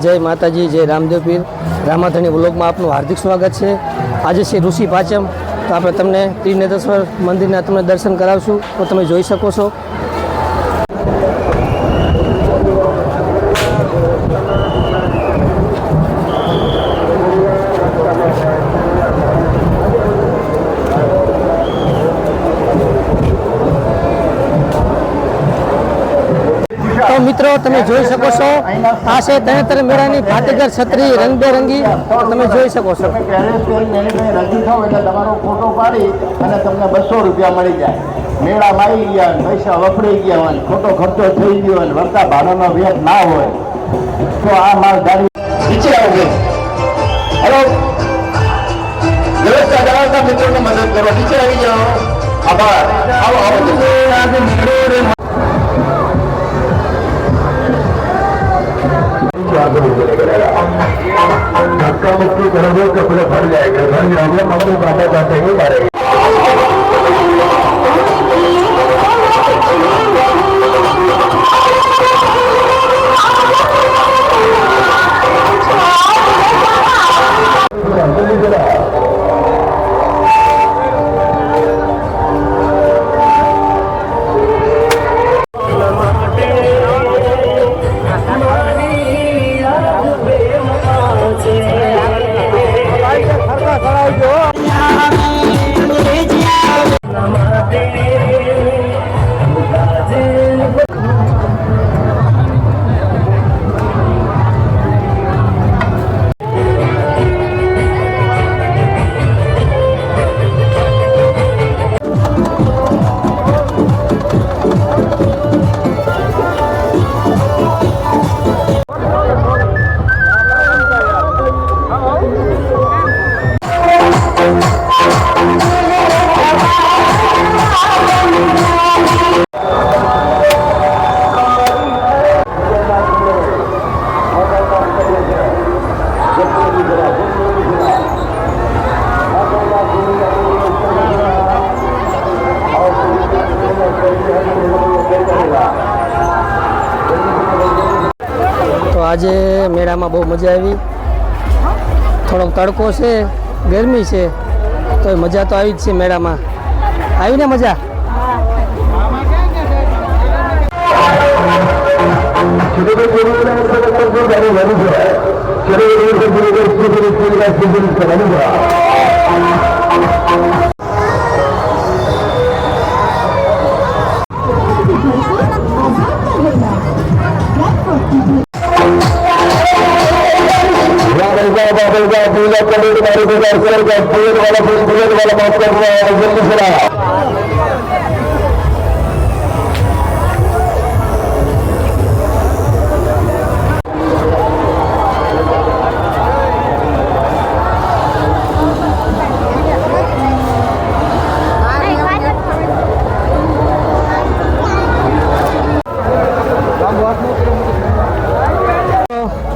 જય માતાજી, જય રામદેવ પીર. રામાધણી વ્લોગમાં આપનું હાર્દિક સ્વાગત છે. આજે છે ઋષિ પાંચમ. તો આપણે તમને ત્રિનેતેશ્વર મંદિરના તમને દર્શન કરાવશું. તો તમે જોઈ શકો છો. તો મિત્રો તમે જોઈ શકો છો. આ છે તણેતર મેળાની ફાટેગર છત્રી રંગબેરંગી. તમે જોઈ શકો છો. રજૂ થાવ એટલે તમારો ફોટો પાડી અને તમને બસો રૂપિયા મળી જાય મેળામાં આવી ગયા. પૈસા વપરાઈ ગયા હોય ખોટો ખર્ચો થઈ ગયો હોય ને વળતા ભાડાનો વેટ ના હોય તો આ માલ ગાડી નીચે આવજો હેલો વ્યવસ્થા ધરાવતા મિત્રોને મદદ કરો નીચે આવી. જાઓ આભાર આવો આવો धक्का मुक्की करोगे कपड़े फट जाएंगे घर जाओगे मम्मी पापा जाते ही मारेंगे આજે મેળામાં બહુ મજા આવી. થોડોક તડકો છે, ગરમી છે તો મજા તો આવી જ છે મેળામાં. આવી ને મજા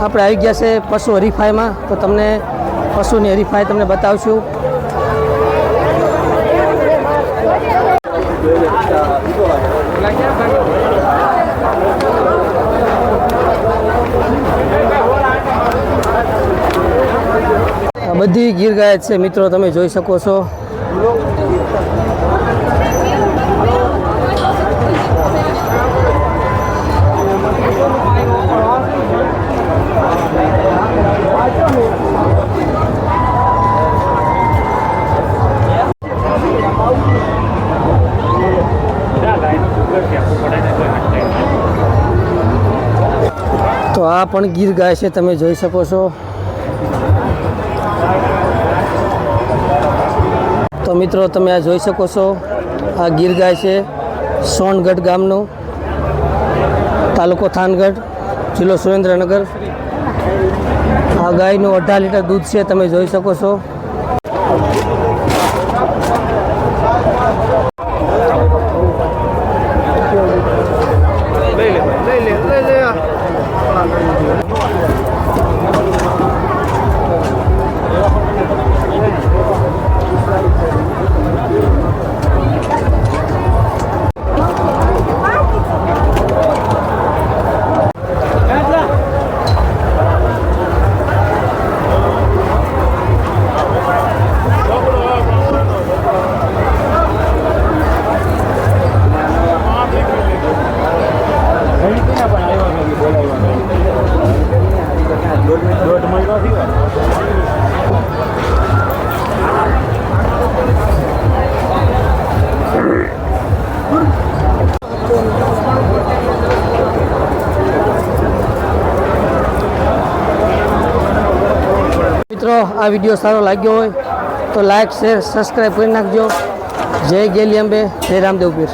આપણે આવી ગયા છે પશુ હરીફાઈમાં. તો તમને પશુની હરીફાઈ તમને બતાવશું. બધી ગીર ગાય છે મિત્રો તમે જોઈ શકો છો. તો આ પણ ગીર ગાય છે, તમે જોઈ શકો છો. તો મિત્રો, તમે આ જોઈ શકો છો, આ ગીર ગાય છે, સોનગઢ ગામનું, તાલુકો થાનગઢ, જિલ્લો સુરેન્દ્રનગર. આ ગાયનું અઢાર લીટર દૂધ છે, તમે જોઈ શકો છો. મિત્રો, આ વીડિયો સારો લાગ્યો હોય તો લાઈક શેર સબસ્ક્રાઈબ કરી નાખજો. જય ગેલી અંબે, જય રામદેવ પીર.